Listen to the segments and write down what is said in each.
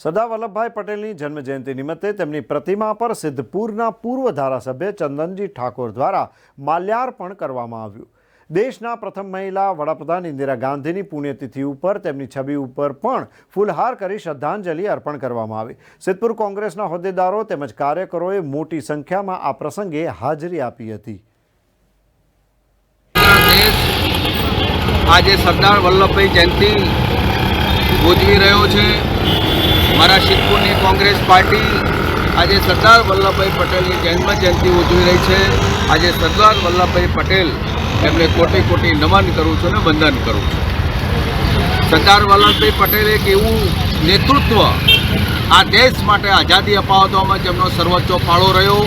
સરદાર વલ્લભભાઈ પટેલની જન્મજયંતિ નિમિત્તે તેમની પ્રતિમા પર સિદ્ધપુરના પૂર્વ ધારાસભ્ય ચંદનજી ઠાકોર દ્વારા માલ્યાર્પણ કરવામાં આવ્યું. દેશના પ્રથમ મહિલા વડાપ્રધાન ઇન્દિરા ગાંધીની પુણ્યતિથિ ઉપર તેમની છબી ઉપર પણ ફૂલહાર કરી શ્રદ્ધાંજલિ અર્પણ કરવામાં આવી. સિદ્ધપુર કોંગ્રેસના હોદ્દેદારો તેમજ કાર્યકરોએ મોટી સંખ્યામાં આ પ્રસંગે હાજરી આપી હતી. આજે સરદાર વલ્લભભાઈ જયંતિ ઉજવી રહ્યો છે. મારા શિવપુરની કોંગ્રેસ પાર્ટી આજે સરદાર વલ્લભભાઈ પટેલની જન્મ જયંતિ ઉજવી રહી છે. આજે સરદાર વલ્લભભાઈ પટેલ એમને કોટી કોટી નમન કરું છું અને વંદન કરું છું. સરદાર વલ્લભભાઈ પટેલ એક એવું નેતૃત્વ આ દેશ માટે આઝાદી અપાવવામાં જેમનો સર્વોચ્ચ ફાળો રહ્યો,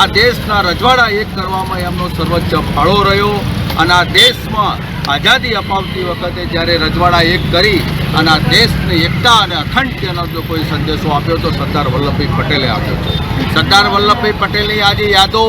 આ દેશના રજવાડા એક કરવામાં એમનો સર્વોચ્ચ ફાળો રહ્યો. અને આ દેશમાં આઝાદી અપાવતી વખતે જ્યારે રજવાડા એક કરી અને આ દેશની એકતા અને અખંડતાનો જો કોઈ સંદેશો આપ્યો તો સરદાર વલ્લભભાઈ પટેલે આપ્યો સરદાર વલ્લભભાઈ પટેલની આજે યાદો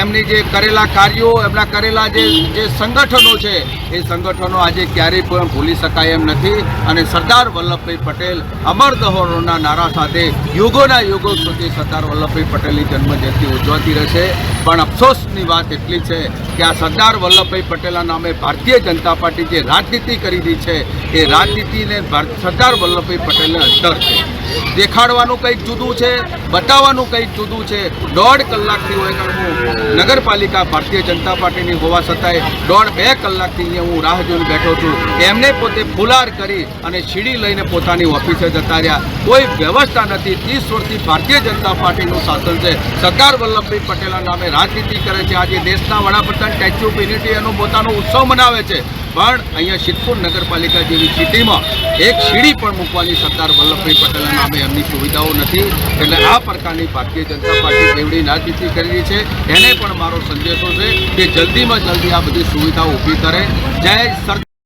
એમની જે કરેલા કાર્યો, એમના કરેલા જે જે સંગઠનો છે, એ સંગઠનો આજે ક્યારેય પણ ભૂલી શકાય એમ નથી. અને સરદાર વલ્લભભાઈ પટેલ અમર દહોરોના નારા સાથે યુગોના યુગો સુધી સરદાર વલ્લભભાઈ પટેલની જન્મજયંતિ ઉજવાતી રહેશે. પણ અફસોસની વાત એટલી છે કે આ સરદાર વલ્લભભાઈ પટેલના નામે ભારતીય જનતા પાર્ટી જે રાજનીતિ કરી રહી છે, એ રાજનીતિને સરદાર વલ્લભભાઈ પટેલને અંતર છે. દેખાડવાનું કંઈક જુદું છે, બતાવવાનું કંઈક જુદું છે. દોઢ કલાકથી હું અહીંયા નગરપાલિકા ભારતીય જનતા પાર્ટીની હોવા છતાંય દોઢ બે કલાકથી અહીંયા હું રાહ જોઈને બેઠો છું. એમને પોતે ફુલાર કરી અને સીડી લઈને પોતાની ઓફિસે જતા રહ્યા. કોઈ વ્યવસ્થા નથી. ત્રીસ વર્ષથી ભારતીય જનતા પાર્ટીનું શાસન છે. સરદાર વલ્લભભાઈ પટેલના નામે રાજનીતિ કરે છે. આજે દેશના વડાપ્રધાન સ્ટેચ્યુ ઓફ યુનિટી એનો પોતાનો ઉત્સવ મનાવે છે. પણ અહીંયા સિદ્ધપુર નગરપાલિકા જેવી સિટીમાં એક સીડી પણ મૂકવાની સરદાર વલ્લભભાઈ પટેલના નામે એમની સુવિધાઓ નથી. એટલે આ પ્રકારની ભારતીય જનતા પાર્ટી જેવડી રાજનીતિ કરી છે. એને પણ મારો સંદેશો છે કે જલ્દીમાં જલ્દી આ બધી સુવિધાઓ ઊભી કરે. જય સર